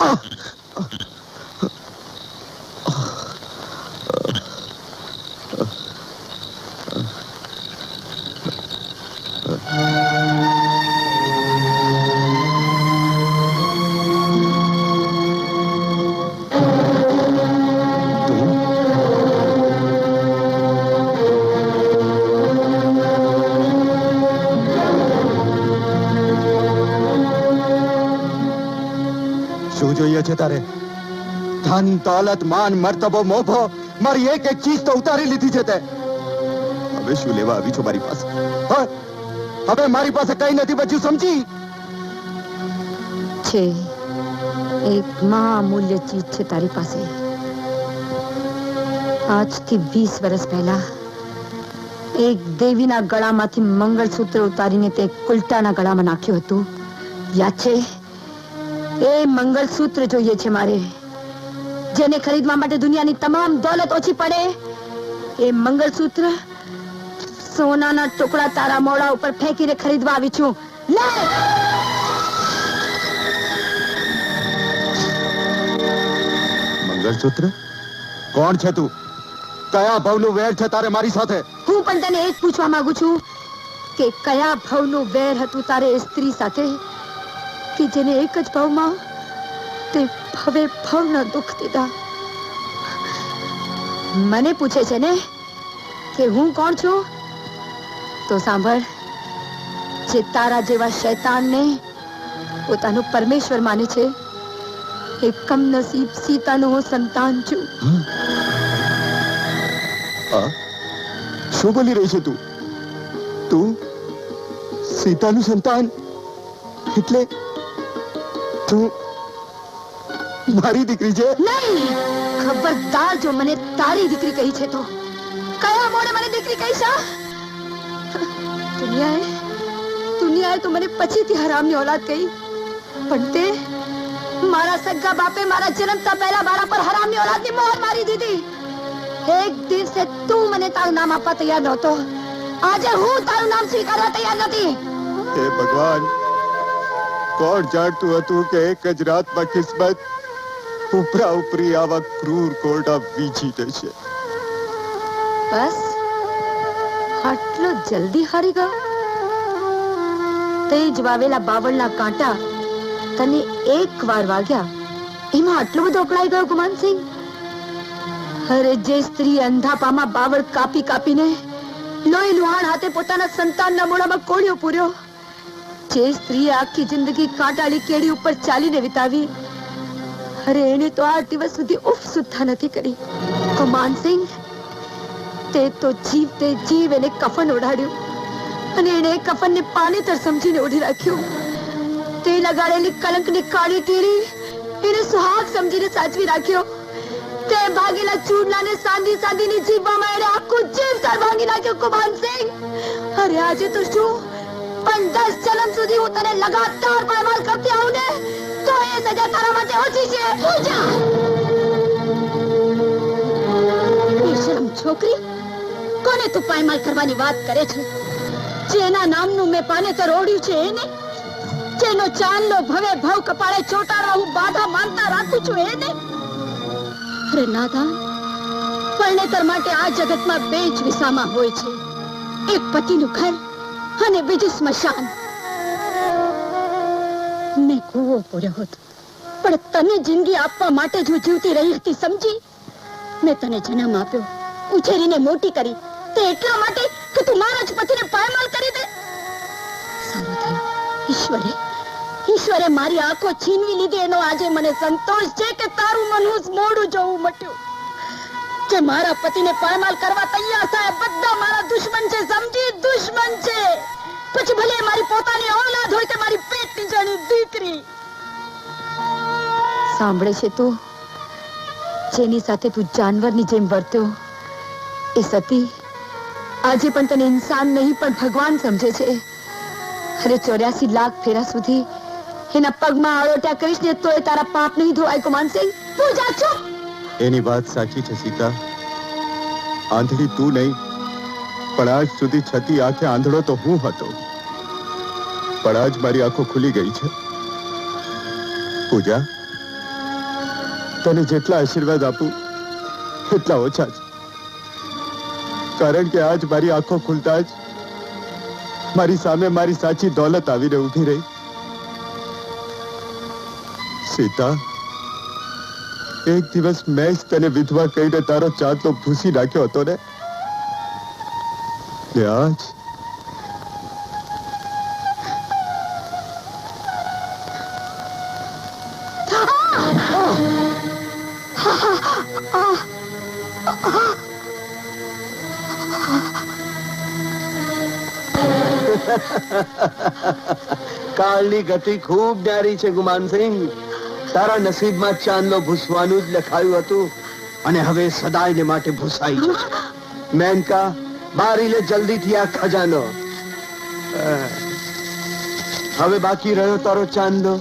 શું ધન દોલત માન, મર્તબો, મોભો, મારી એક એક ચીજ તો ઉતારી લીધી છે તે. હવે શું લેવા આવી છો મારી પાસે? હવે મારી પાસે કઈ નથી બચ્યું સમજી. છે. એક મહામૂલ્ય ચીજ છે તારી પાસે. આજથી વીસ વર્ષ પહેલા એક દેવીના ગળામાંથી મંગળસૂત્ર ઉતારીને તે કુલટાના ગળામાં નાખ્યું હતું. યાદ છે? એ મંગળસૂત્ર જોઈએ છે મારે. જેને ખરીદવા માટે દુનિયાની તમામ દોલત ઓછી પડે એ મંગળસૂત્ર સોનાના ટુકડા તારા મોડા ઉપર ફેંકીને ખરીદવા આવી છું. લે! મંગળસૂત્ર? કોણ છે તું? કયા ભવનું વેર છે તારે મારી સાથે? હું પણ તને એ જ પૂછવા માંગુ છું કે કયા ભવનું વેર હતું તારે એ સ્ત્રી સાથે કે જેને એક જ ભાવમાં તે ભવે ફળનો દુઃખ દીધા મને પૂછે છે ને કે હું કોણ છું? તો સાંભળ, જે તારા જેવા શૈતાનને પોતાનું પરમેશ્વર માને છે, એ કમનસીબ સીતાનું હું સંતાન છું. શું બોલી રહી છે તું? તું સીતાનું સંતાન? એટલે તું મારી દીકરી છે? નહીં. ખબરદાર જો મને તારી દીકરી કહી છે તો. કયા મોડે મને દીકરી કહી છે? દુનિયાએ દુનિયાએ તો મને પછીથી હરામની ઓલાદ કહી પણ તે મારા સગા બાપે મારા જન્મતા પહેલા મારા પર હરામની ઓલાદની મોહર મારી દીધી. એક દિવસે તું મને તારું નામ આપવા તૈયાર નહોતો. આજે હું તારું નામ સ્વીકારવા તૈયાર નથી. હે ભગવાન કોણ જાણતું હતું કે એક જ રાતમાં કિસ્મત ઉપરા ઉપરી આવા ક્રૂર કોરડા વીજી દેશે બસ? આટલો જલ્દી હારી ગયો? તેજ વાવેલા બાવળના કાંટા તને એક વાર વાગ્યા. એમાં આટલો બધો અકળાઈ ગયો ગુમાનસિંહ? અરે જે સ્ત્રી અંધાપામાં બાવળ કાપી કાપીને લોહી લુહાણ હાથે પોતાના સંતાનના મોઢામાં કોળિયો પૂર્યો, જે સ્ત્રીએ આખી જિંદગી કાંટાળી કેડી ઉપર ચાલીને વિતાવી અરે એને તો આ દિવસ સુધી ઉફ સુદ્ધા નથી કરી. ગુમાનસિંહ તે તો જીવતે જીવ એને કફન ઓઢાડ્યું અને એને કફનને પાનેતર સમજીને ઓઢી રાખ્યું. તે લગાડેલી કલંકની કાળી ટીરી એને સુહાગ સમજીને સાચવી રાખ્યો. તે ભાગેલા ચૂડલાને સાંધી સાંધીની જીભમાં એને આખું જીવતર ભાંગી નાખ્યો, કુમાનસિંહ. અરે આજે તો શું? પણ દસ જન્મ સુધી હું તને લગાતાર પરમાર કરતી આવું ને? તો એ સજા તારા માટે ઓછી છે પૂજા બેશરમ છોકરી? કોને તું પાયમાલ કરવાની વાત કરે છે? જેના નામનું મેં પાનેતર ઓઢ્યું છે એને? જેનો ચાંદલો ભવે ભવ કપાળે ચોટાડવા હું બાધા માનતા રાખું છું એને? અરે નાદાન પરણેતર માટે આ જગતમાં બે જ વિસામાં હોય છે. એક પતિનું ઘર અને બીજું સ્મશાન. મેં કૂવો પૂર્યો હતો. પણ તને જિંદગી આપવા માટે જ હું જીવતી રહી હતી, સમજી? મેં તને જન્મ આપ્યો, ઉછેરીને મોટી કરી. તે એટલા માટે કે તું મારા જ પતિને પાયમાલ કરી દે. ઈશ્વરે ઈશ્વરે મારી આંખો છીનવી લીધી. એનો આજે મને સંતોષ છે કે તારું મનહૂસ મોડું જોવું મટ્યું. જે મારા પતિને પાયમાલ કરવા તૈયાર થાય બધા મારા દુશ્મન છે, સમજી? દુશ્મન છે. પછી ભલે મારી પોતાની ઓલાદ હોય કે મારી પેટની જાણી દીકરી. સાંભળે છે તું? જેની સાથે તું જાનવરની જેમ વર્ત્યો, એ સતી આજે પણ તને ઇન્સાન નહીં, પણ ભગવાન સમજે છે. અરે ચોર્યાસી લાખ ફેરા સુધી એના પગમાં આળોટ્યા કરીશ ને તોય તારા પાપ નહીં ધોવાય કુમાનસિંહ તું જા, ચૂપ. એની વાત સાચી છે સીતા. આંધળી તું નહીં પણ આજ સુધી છતી આંખે આંધળો તો હું હતો. પણ આજ મારી આંખો ખુલી ગઈ છે. પૂજા, તને જેટલા આશીર્વાદ આપું, એટલા ઓછા છે કારણ કે આજ મારી આંખો ખુલતા જ મારી સામે મારી સાચી દોલત આવીને ઊભી રહી. સીતા, એક દિવસ મેં જ તને વિધવા કહીને તારો ચાંદલો ભૂસી નાખ્યો હતો ને? ને કાળની ગતિ ખૂબ ડારી છે, ગુમાનસિંહ. તારા નસીબમાં ચાંદલો ભૂસવાનું જ લખાયું હતું અને હવે સદાયને માટે ભૂસાઈ જશે. મેનકા બારી લે જલ્દીથી આ ખજાનો. હવે બાકી રહ્યો તારો ચાંદો.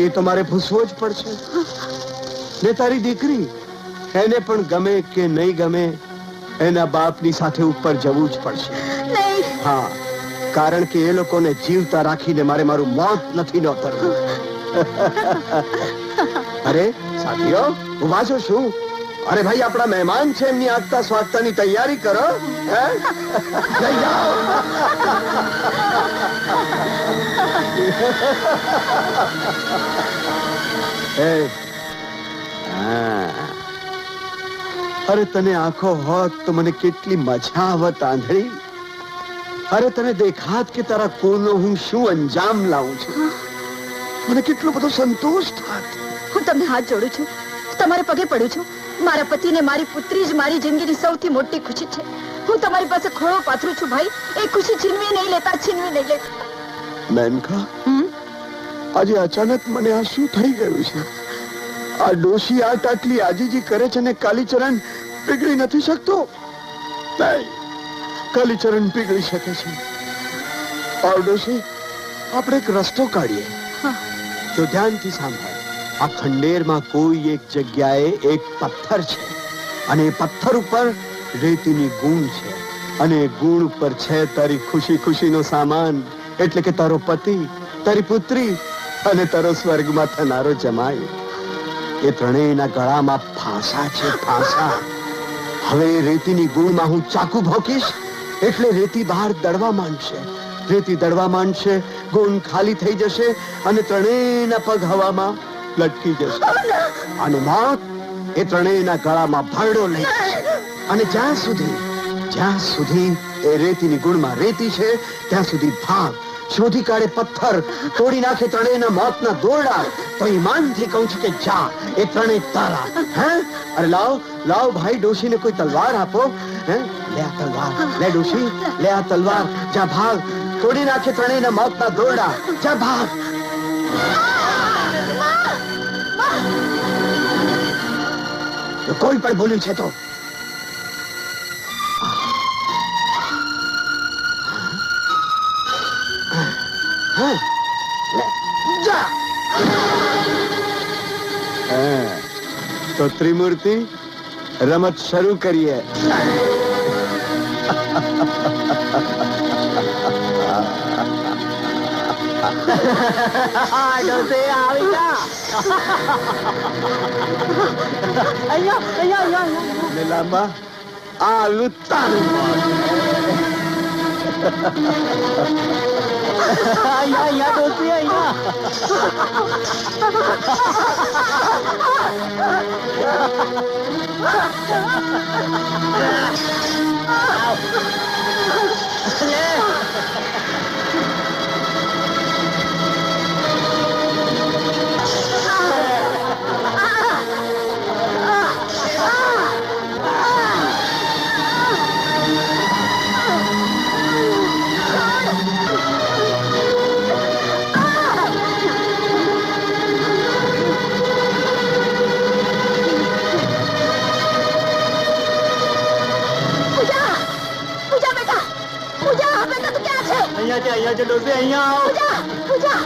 એ તો મારે ભૂસવો જ પડશે. ને તારી દીકરી એને પણ ગમે કે નહીં ગમે એના બાપની સાથે ઉપર જવું જ પડશે. હા કારણ કે એ લોકોને જીવતા રાખીને મારે મારું મોત નથી નોતરવું. અરે સાથીઓ હું વાંચો શું અરે ભાઈ આપણા મહેમાન છે એમની આગતા સ્વાગતાની તૈયારી કરો હે? જાઓ. અરે તને આંખો હોત તો મને કેટલી મજા આવત આંધળી. અરે તને દેખાત કે તારા કુળનો હું શું અંજામ લાવું છું? મને કેટલો બધો સંતોષ થાત. હું તમને હાથ જોડું છું તમારે પગે પડું છું. મારા પતિને મારી પુત્રી જ મારી જિંદગીની સૌથી મોટી ખુશી છે. હું તમારી પાસે ખોળો પાથરું છું ભાઈ. એ ખુશી છીનવી નહીં લેતા છીનવી નહીં લેતા. મેનકા આજે અચાનક મને આ શું થઈ ગયું છે? આ ડોશી આ આટલી આજીજી કરે છે ને કાલીચરણ પીગળી નથી શકતો? નહીં કાલીચરણ પીગળી શકે છે. ઓર ડોશી આપણે એક રસ્તો કાઢીએ. હા. જો ધ્યાનથી સાંભળ. આ ખંડેરમાં કોઈ એક જગ્યાએ એક પથ્થર છે અને એ પથ્થર ઉપર રેતીની ગુણ છે અને ગુણ ઉપર છે તારી ખુશી ખુશીનો સામાન એટલે કે તારો પતિ, તારી પુત્રી અને તારો સ્વર્ગમાં થનારો જમાય એ ત્રણેયના ગળામાં ફાંસા છે, ફાંસા. હવે રેતીની ગુણમાં હું ચાકુ ભોકીશ એટલે રેતી બહાર દળવા માંડશે. રેતી દળવા માંડશે, ગુણ ખાલી થઈ જશે અને ત્રણેયના પગ હવામાં લટકી જશે. અને મોત એ ત્રણેયના ગળામાં ભરડો લઈ અને જ્યાં સુધી જ્યાં સુધી એ રેતીની ગુણમાં રેતી છે, ત્યાં સુધી ભાગ, શોધી કાઢે પથ્થર, તોડી નાખે ત્રણેયના મોતના દોરડા, તો ઈમાનથી કહું છું કે જા, એ ત્રણેય તારા. હે? અરે લાવ લાવ ભાઈ, ડોશીને કોઈ તલવાર આપો. હે? લે આ તલવાર, લે ડોશી, લે આ તલવાર. જા ભાગ, તોડી નાખે ત્રણેયના મોતના દોરડા. જા ભાગ કોઈ પણ ભૂલ્યું છે તો ત્રિમૂર્તિ હા, લે, જા. હા, તો ત્રિમૂર્તિ રમત શરૂ કરીએ લીલામાં આ લુત્તાનું મોત. પૂજા અહીંયા છે અહીંયા છે ડોસી અહીંયા આવો પૂજા પૂજા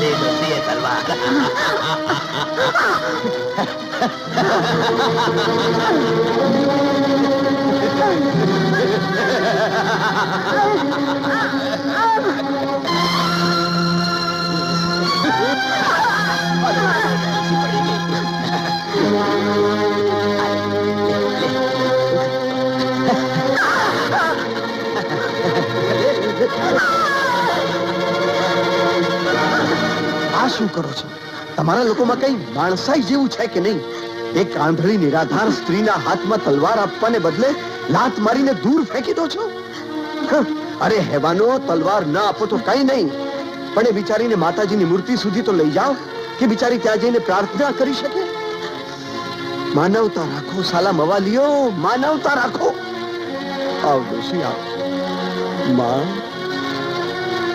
લે ડોસી એ તલવાર આ શું કરો છો? તમારા લોકોમાં કઈ માણસાઈ જેવું છે કે નહીં? એક આંધળી, નિરાધાર સ્ત્રીના હાથમાં તલવાર આપવાને બદલે લાત મારીને દૂર ફેંકી દો છો? અરે હેવાનો, તલવાર ના આપો તો કઈ નહીં. પણ એ બિચારીને માતાજીની મૂર્તિ સુધી તો લઈ જાઓ, કે બિચારી ત્યાં જઈને પ્રાર્થના કરી શકે? માનવતા રાખો, સાલા મવાલીઓ, માનવતા રાખો. આવ આવ. માં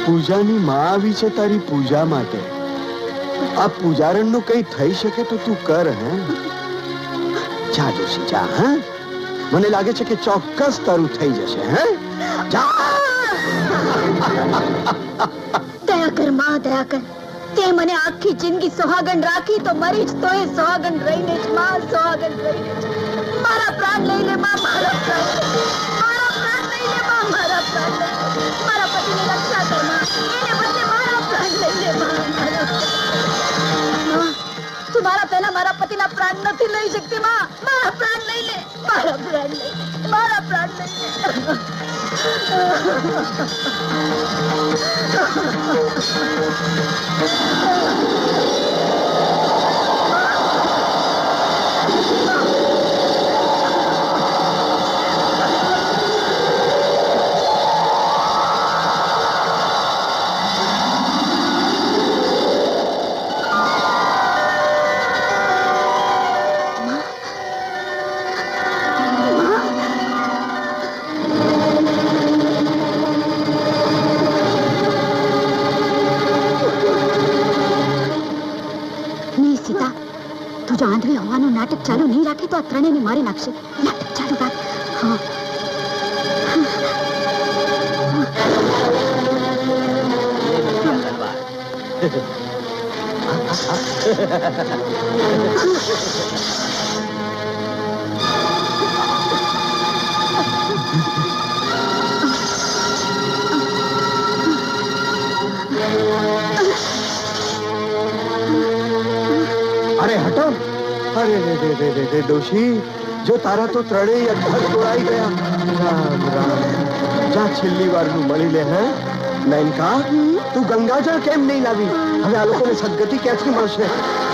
પૂજાની માં આવી છે તારી પૂજા માટે. આ પૂજારણનું કઈ થઈ શકે તો તું કર, હે? જા ડોશી જા, હે? મને લાગે છે કે ચોક્કસ તારું થઈ જશે, હે? જા! દયા કર, માં, દયા કર. તે મને આખી જિંદગી સોહાગણ રાખી, તો મરી જ તોય સોહાગણ રહીને જ, માં સોહાગણ રહીને મારા પ્રાણ લઈ લે માં. મારા પ્રાણ મારા પહેલા મારા પતિના પ્રાણ નથી લઈ શકતી, માં. મારા પ્રાણ લઈ લે. મારા પ્રાણ લઈ મારા પ્રાણ લઈ લે. ત્રણેયને મારી નાખશે નાટક ચાલુ રાખ હા અરે હટો અરે રે રે રે રે રે ડોશી જો તારા તો ત્રણેય અક્ષર તોડાઈ ગયા. રામ રામ. જા છેલ્લી વારનું મળી લે, હે? નયનકા, તું ગંગાજળ કેમ નહીં લાવી? હવે આ લોકોને સદગતિ ક્યાંથી મળશે?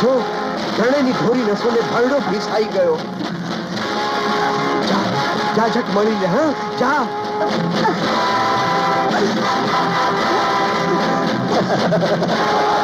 જો, ત્રણેયની ઘોરી નસોને ભરડો ભીસાઈ ગયો. જા ઝટ મળી લે, હા? જા. એ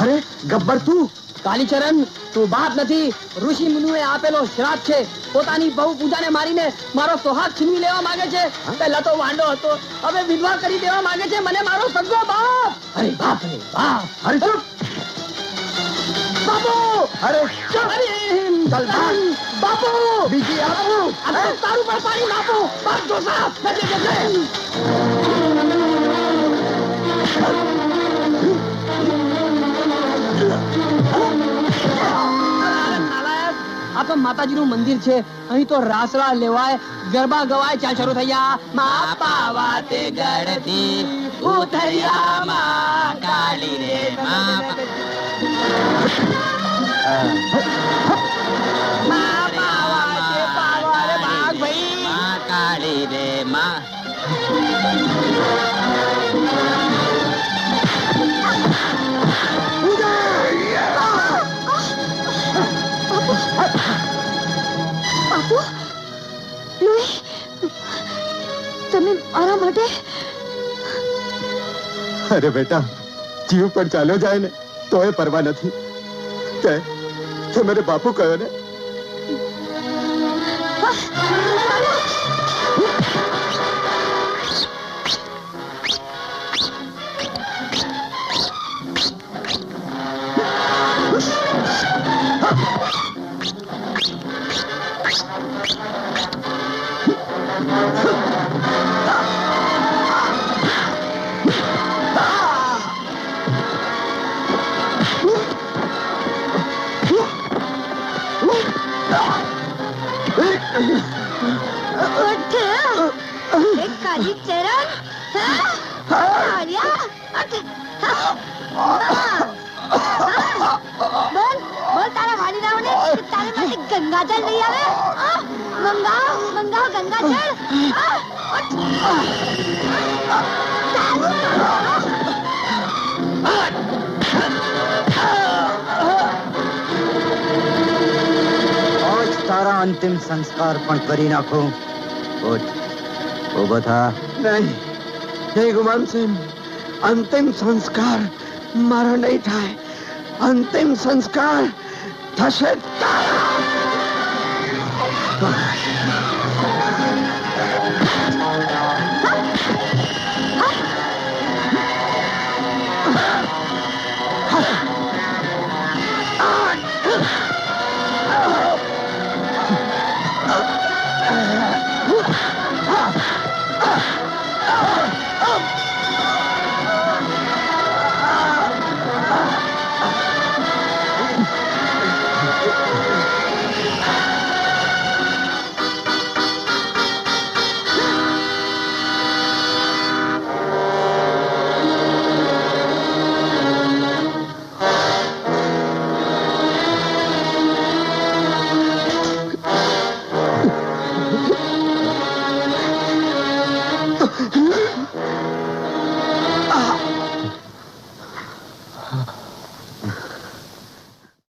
અરે ગબ્બર તું કાલીચરણ તું બાપ નથી. ઋષિ મુનિએ આપેલો શ્રાપ છે. પોતાની બહુ પૂજાને મારીને મારો સોહાગ છીનવી લેવા માંગે છે. પહેલા તો વાંડો હતો હવે વિધવા કરી દેવા માંગે છે. મને મારો સગો બાપ. અરે બાપ રે બાપ અરે બાપુ! અરે ભાગ. બાપુ. બીજી આપું તારું પર પાણી નાખું. બાપ ડોસા જજે. આ તો માતાજીનું મંદિર છે. અહીં તો રાસડા લેવાય, ગરબા ગવાય ચાલ શરૂ થયા. મા પાવા તે ગળતી ઉતર્યા મા કાળી રે મા તમે મારા માટે? અરે બેટા જીવ પણ ચાલ્યો જાય ને તો એ પરવા નથી. તે મારે બાપુ કહ્યો ને? કાલી ચરણ? આર્યા. બોલ બોલ તારા વાલીરાઓને કે તારે માટે ગંગાજળ લઈ આવે? મંગાવ મંગાવ ગંગાજળ હા? તારા અંતિમ સંસ્કાર પણ કરી નાખું. ઉઠ ઊભો થા. નહીં. નહીં ગુમાનસિંહ અંતિમ સંસ્કાર મારો નહીં થાય. અંતિમ સંસ્કાર થશે તારા